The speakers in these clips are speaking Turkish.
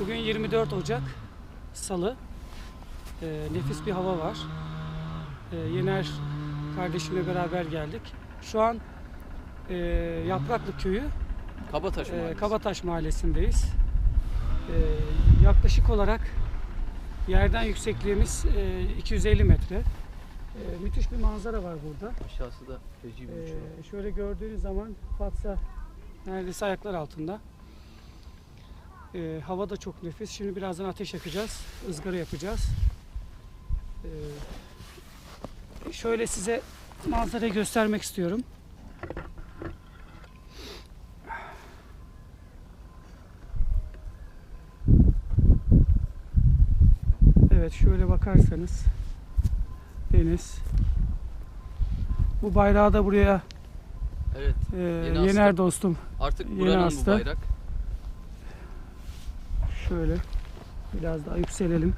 Bugün 24 Ocak Salı. Ee, nefis bir hava var. Ee, Yener kardeşimle beraber geldik. Şu an e, Yapraklı Köyü, Kabataş e, Mahallesi. Kabataş Mahallesi'ndeyiz. Ee, yaklaşık olarak yerden yüksekliğimiz e, 250 metre. Ee, müthiş bir manzara var burada. Aşağısı da feci bir uçurum. Ee, şöyle gördüğünüz zaman Fatsa neredeyse ayaklar altında. Ee, hava da çok nefis. Şimdi birazdan ateş yakacağız. ızgara yapacağız. Ee, şöyle size manzarayı göstermek istiyorum. Evet şöyle bakarsanız deniz. Bu bayrağı da buraya Evet. Yeni Yener hasta. dostum Artık Yeni buranın bu hasta. bayrak. Şöyle biraz daha yükselelim.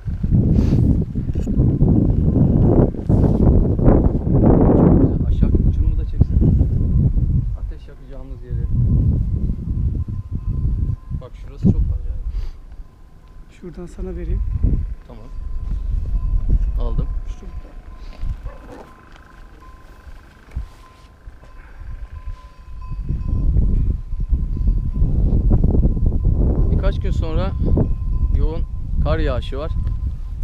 Aşağı uçurumu da çeksin. Ateş yakacağımız yeri. Bak şurası çok acayip. Şuradan sana vereyim. Tamam. Sonra yoğun kar yağışı var.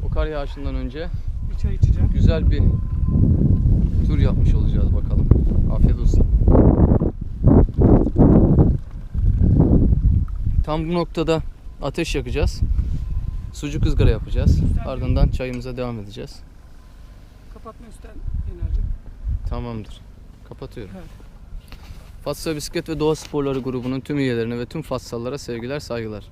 O kar yağışından önce Bir çay içeceğim. güzel bir tur yapmış olacağız bakalım. Afiyet olsun. Tam bu noktada ateş yakacağız. Sucuk ızgara yapacağız. Ardından çayımıza devam edeceğiz. Kapatma üstten Yener'cim. Tamamdır. Kapatıyorum. Evet. Fatsa Bisiklet ve Doğa Sporları grubunun tüm üyelerine ve tüm Fatsalılara sevgiler, saygılar.